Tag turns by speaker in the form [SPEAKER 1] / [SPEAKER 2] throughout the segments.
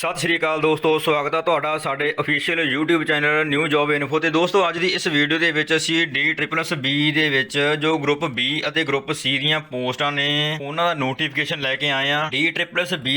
[SPEAKER 1] ਸਤਿ ਸ਼੍ਰੀ ਅਕਾਲ ਦੋਸਤੋ, ਸਵਾਗਤ ਹੈ ਤੁਹਾਡਾ ਸਾਡੇ official YouTube channel new job info ਤੇ। ਦੋਸਤੋ, ਅੱਜ ਦੀ ਇਸ ਵੀਡੀਓ ਦੇ ਵਿੱਚ ਅਸੀਂ D++ ਦੇ ਵਿੱਚ ਜੋ ਗਰੁੱਪ B ਅਤੇ ਗਰੁੱਪ C ਦੀਆਂ ਪੋਸਟਾਂ ਨੇ, ਉਹਨਾਂ ਦਾ ਨੋਟੀਫਿਕੇਸ਼ਨ ਲੈ ਕੇ ਆਏ ਆ D++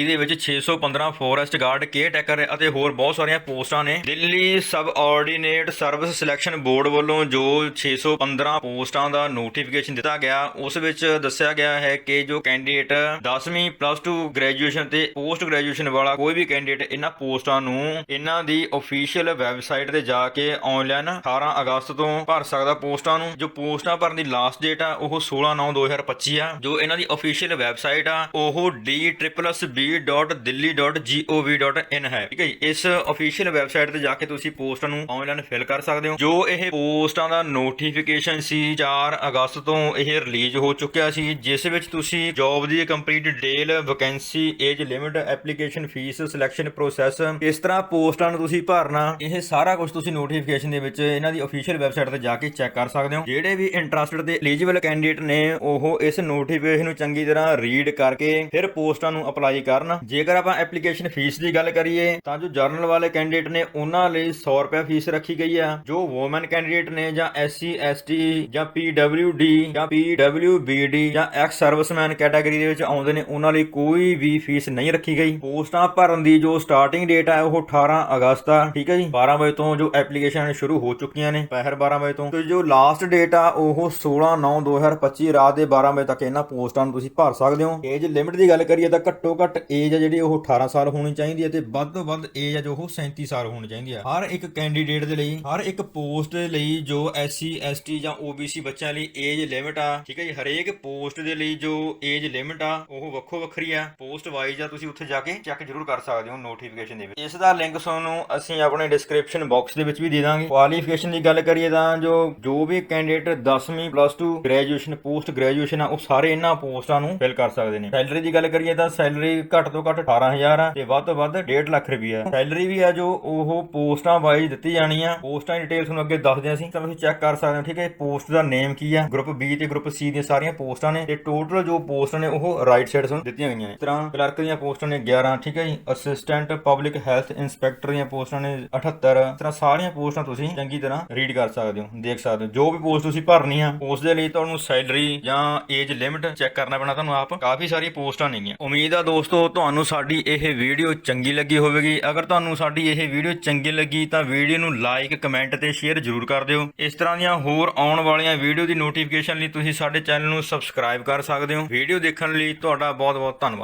[SPEAKER 1] ਦੇ ਵਿੱਚ 615 ਫੋਰੈਸਟ ਗਾਰਡ ਕੇਅਰ ਟੈਕਰ ਅਤੇ ਹੋਰ ਬਹੁਤ ਸਾਰੀਆਂ ਪੋਸਟਾਂ ਨੇ। Delhi subordinate service selection board ਵੱਲੋਂ ਜੋ 615 ਪੋਸਟਾਂ ਦਾ ਨੋਟੀਫਿਕੇਸ਼ਨ ਦਿੱਤਾ ਗਿਆ, ਉਸ ਵਿੱਚ ਦੱਸਿਆ ਗਿਆ ਹੈ ਕਿ ਜੋ ਕੈਂਡੀਡੇਟ 10ਵੀਂ ਪਲੱਸ 2 ਗ੍ਰੈਜੂਏਸ਼ਨ ਤੇ ਪੋਸਟ ਗ੍ਰੈਜੂਏਸ਼ਨ ਵਾਲਾ ਕੋਈ ਵੀ ਕੈਂਡੀਡੇਟ ਇਹਨਾਂ ਪੋਸਟਾਂ ਨੂੰ ਇਹਨਾਂ ਦੀ ਅਫੀਸ਼ੀਅਲ ਵੈਬਸਾਈਟ ਤੇ ਜਾ ਕੇ ਆਨਲਾਈਨ 18 ਅਗਸਤ ਤੋਂ ਭਰ ਸਕਦਾ ਪੋਸਟਾਂ ਨੂੰ। ਜੋ ਪੋਸਟਾਂ ਭਰਨ ਦੀ ਲਾਸਟ ਡੇਟ ਆ, ਉਹ 16/9/2025 ਆ। ਜੋ ਇਹਨਾਂ ਦੀ ਅਫੀਸ਼ੀਅਲ ਵੈਬਸਾਈਟ ਆ, ਉਹ d++b.delhi.gov.in ਹੈ। ਠੀਕ ਹੈ ਜੀ? ਇਸ ਅਫੀਸ਼ੀਅਲ ਵੈਬਸਾਈਟ ਤੇ ਜਾ ਕੇ ਤੁਸੀਂ ਪੋਸਟਾਂ ਨੂੰ ਆਨਲਾਈਨ ਫਿਲ ਕਰ ਸਕਦੇ ਹੋ। ਜੋ ਇਹ ਪੋਸਟਾਂ ਦਾ ਨੋਟੀਫਿਕੇਸ਼ਨ ਸੀ 4 ਅਗਸਤ ਤੋਂ ਇਹ ਰਿਲੀਜ਼ ਹੋ ਚੁੱਕਿਆ ਸੀ, ਜਿਸ ਵਿੱਚ ਤੁਸੀਂ ਜੌਬ ਦੀ complete detail vacancy age limit application fee selection process ਇਸ ਤਰ੍ਹਾਂ ਪੋਸਟਾਂ ਨੂੰ ਤੁਸੀਂ ਭਰਨਾ, ਇਹ ਸਾਰਾ ਕੁਝ ਤੁਸੀਂ ਨੋਟੀਫਿਕੇਸ਼ਨ ਦੇ ਵਿੱਚ ਇਹਨਾਂ ਦੀ ਅਫੀਸ਼ੀਅਲ ਵੈਬਸਾਈਟ ਤੇ ਜਾ ਕੇ ਚੈੱਕ ਕਰ ਸਕਦੇ ਹੋ। ਜਿਹੜੇ ਵੀ ਇੰਟਰਸਟਡ ਤੇ ਐਲੀਜੀਬਲ ਕੈਂਡੀਡੇਟ ਨੇ, ਉਹ ਇਸ ਨੋਟੀਫਿਕੇਸ਼ਨ ਨੂੰ ਚੰਗੀ ਤਰ੍ਹਾਂ ਰੀਡ ਕਰਕੇ ਫਿਰ ਪੋਸਟਾਂ ਨੂੰ ਅਪਲਾਈ ਕਰਨ। ਜੇਕਰ ਆਪਾਂ ਐਪਲੀਕੇਸ਼ਨ ਫੀਸ ਦੀ ਗੱਲ ਕਰੀਏ, ਤਾਂ ਜੋ ਜਰਨਲ ਵਾਲੇ ਕੈਂਡੀਡੇਟ ਨੇ, ਉਹਨਾਂ ਲਈ 100 ਰੁਪਏ ਫੀਸ ਰੱਖੀ ਗਈ ਆ। ਜੋ ਵੂਮਨ ਕੈਂਡੀਡੇਟ ਨੇ, ਜਾਂ ਐਸਸੀ ਐਸਟੀ ਜਾਂ ਪੀਡਬਲਯੂਡੀ ਜਾਂ ਪੀਡਬਲਯੂਬੀਡੀ ਜਾਂ ਐਕਸ ਸਰਵਿਸਮੈਨ ਕੈਟਾਗਰੀ ਦੇ ਵਿੱਚ ਆਉਂਦੇ ਨੇ, ਉਹਨਾਂ ਲਈ ਕੋਈ ਵੀ ਫੀਸ ਨਹੀਂ ਰੱਖੀ ਗਈ। ਪੋਸਟਾਂ ਭਰਨ ਦੀ ਜੋ ਸਟਾਰਟਿੰਗ ਡੇਟ ਹੈ ਉਹ 18 ਅਗਸਤ ਆ, ਠੀਕ ਹੈ ਜੀ? 12 ਵਜੇ ਤੋਂ ਜੋ ਐਪਲੀਕੇਸ਼ਨ ਸ਼ੁਰੂ ਹੋ ਚੁੱਕੀਆਂ ਨੇ, ਪਹਿਰ 12 ਵਜੇ ਤੋਂ। ਤੇ ਜੋ ਲਾਸਟ ਡੇਟ ਆ, ਉਹ 16/9/2025 ਰਾਤ ਦੇ 12 ਵਜੇ ਤੱਕ ਇਹਨਾਂ ਪੋਸਟਾਂ ਨੂੰ ਤੁਸੀਂ ਭਰ ਸਕਦੇ ਹੋ। ਏਜ ਲਿਮਿਟ ਦੀ ਗੱਲ ਕਰੀਏ ਤਾਂ ਘੱਟੋ ਘੱਟ ਏਜ ਆ ਜਿਹੜੀ ਉਹ 18 ਸਾਲ ਹੋਣੀ ਚਾਹੀਦੀ ਹੈ ਤੇ ਵੱਧ ਤੋਂ ਵੱਧ ਏਜ ਆ ਜੋ ਉਹ 37 ਸਾਲ ਹੋਣੀ ਚਾਹੀਦੀ ਹੈ ਹਰ ਇੱਕ ਕੈਂਡੀਡੇਟ ਦੇ ਲਈ, ਹਰ ਇੱਕ ਪੋਸਟ ਦੇ ਲਈ ਜੋ ਐਸਸੀ ਐਸਟੀ ਜਾਂ ਓਬੀਸੀ ਬੱਚਿਆਂ ਲਈ ਏਜ ਲਿਮਿਟ ਆ, ਠੀਕ ਹੈ ਜੀ? ਹਰੇਕ ਪੋਸਟ ਦੇ ਲਈ ਜੋ ਏਜ ਲਿਮਿਟ ਆ, ਉਹ ਵੱਖੋ ਵੱਖਰੀ ਆ। ਪੋਸਟ ਵਾਈਜ਼ ਆ, ਤੁਸੀਂ ਉੱਥੇ ਜਾ ਕੇ ਚੈੱਕ ਜ਼ਰੂਰ ਕਰ ਸਕਦੇ ਹੋ। ਨੋਟੀਫਿਕੇਸ਼ਨ ਦੇ ਵਿੱਚ। ਇਸ ਦਾ ਲਿੰਕ ਤੁਹਾਨੂੰ ਅਸੀਂ ਆਪਣੇ ਡਿਸਕ੍ਰਿਪਸ਼ਨ ਬਾਕਸ ਦੇ ਵਿੱਚ ਵੀ ਦੇ ਦਾਂਗੇ। ਕੁਆਲੀਫਿਕੇਸ਼ਨ ਦੀ ਗੱਲ ਕਰੀਏ ਤਾਂ ਜੋ ਜੋ ਵੀ ਕੈਂਡੀਡੇਟ 10ਵੀਂ ਪਲੱਸ 2 ਗ੍ਰੈਜੂਏਸ਼ਨ ਪੋਸਟ ਗ੍ਰੈਜੂਏਸ਼ਨ ਆ, ਉਹ ਸਾਰੇ ਇਹਨਾਂ ਪੋਸਟਾਂ ਨੂੰ ਫਿਲ ਕਰ ਸਕਦੇ ਨੇ। ਸੈਲਰੀ ਦੀ ਗੱਲ ਕਰੀਏ ਤਾਂ ਸੈਲਰੀ ਘੱਟ ਤੋਂ ਘੱਟ 18000 ਆ ਤੇ ਵੱਧ ਤੋਂ ਵੱਧ 1.5 ਲੱਖ ਰੁਪਈਆ। ਸੈਲਰੀ ਵੀ ਆ ਜੋ ਉਹ ਪੋਸਟਾਂ ਵਾਈਜ਼ ਦਿੱਤੀ ਜਾਣੀ ਆ ਪੋਸਟਾਂ ਦੀ ਡਿਟੇਲ ਤੁਹਾਨੂੰ ਅੱਗੇ ਦੱਸਦੇ ਹਾਂ ਅਸੀਂ ਤਾਂ ਤੁਸੀਂ ਚੈੱਕ ਕਰ ਸਕਦੇ ਹੋ, ਠੀਕ ਹੈ ਪੋਸਟ ਦਾ ਨੇਮ ਕੀ ਆ? ਗਰੁੱਪ ਬੀ ਤੇ ਗਰੁੱਪ ਸੀ ਦੀਆਂ ਸਾਰੀਆਂ ਪੋਸਟਾਂ ਨੇ ਤੇ ਟੋਟਲ ਜੋ ਪੋਸਟਾਂ ਨੇ ਉਹ ਰਾਈਟ ਸਾਈਡ ਤੁਹਾਨੂੰ ਦਿੱਤੀਆਂ ਗਈਆਂ ਨੇ। ਇਸ ਤਰ੍ਹਾਂ ਕਲਰਕ ਦੀਆਂ ਪੋਸਟਾਂ ਨੇ 11 ਠੀਕ ਹੈ ਜੀ। Assistant assistant public health inspector ਦੀਆਂ ਪੋਸਟਾਂ ਨੇ 78 ਇਸ ਤਰ੍ਹਾਂ ਸਾਰੀਆਂ ਪੋਸਟਾਂ ਤੁਸੀਂ ਚੰਗੀ ਤਰ੍ਹਾਂ ਰੀਡ ਕਰ ਸਕਦੇ ਹੋ, ਦੇਖ ਸਕਦੇ ਹੋ। ਜੋ ਵੀ ਪੋਸਟ ਤੁਸੀਂ ਭਰਨੀ ਆ, ਉਸ ਦੇ ਲਈ ਤੁਹਾਨੂੰ ਸੈਲਰੀ ਜਾਂ ਏਜ ਲਿਮਿਟ ਚੈੱਕ ਕਰਨਾ ਪੈਣਾ ਤੁਹਾਨੂੰ ਆਪ। ਕਾਫੀ ਸਾਰੀ ਪੋਸਟਾਂ ਨੇਗੀਆਂ। ਉਮੀਦ ਆ ਦੋਸਤੋ, ਤੁਹਾਨੂੰ ਸਾਡੀ ਇਹ ਵੀਡੀਓ ਚੰਗੀ ਲੱਗੀ ਹੋਵੇਗੀ। ਅਗਰ ਤੁਹਾਨੂੰ ਸਾਡੀ ਇਹ ਵੀਡੀਓ ਚੰਗੀ ਲੱਗੀ, ਤਾਂ ਵੀਡੀਓ ਨੂੰ ਲਾਈਕ ਕਮੈਂਟ ਤੇ ਸ਼ੇਅਰ ਜ਼ਰੂਰ ਕਰ ਦਿਓ। ਇਸ ਤਰ੍ਹਾਂ ਦੀਆਂ ਹੋਰ ਆਉਣ ਵਾਲੀਆਂ ਵੀਡੀਓ ਦੀ ਨੋਟੀਫਿਕੇਸ਼ਨ ਲਈ ਤੁਸੀਂ ਸਾਡੇ ਚੈਨਲ ਨੂੰ ਸਬਸਕ੍ਰਾਈਬ ਕਰ ਸਕਦੇ ਹੋ। ਵੀਡੀਓ ਦੇਖਣ ਲਈ ਤੁਹਾਡਾ ਬਹੁਤ ਬਹੁਤ ਧੰਨਵਾਦ।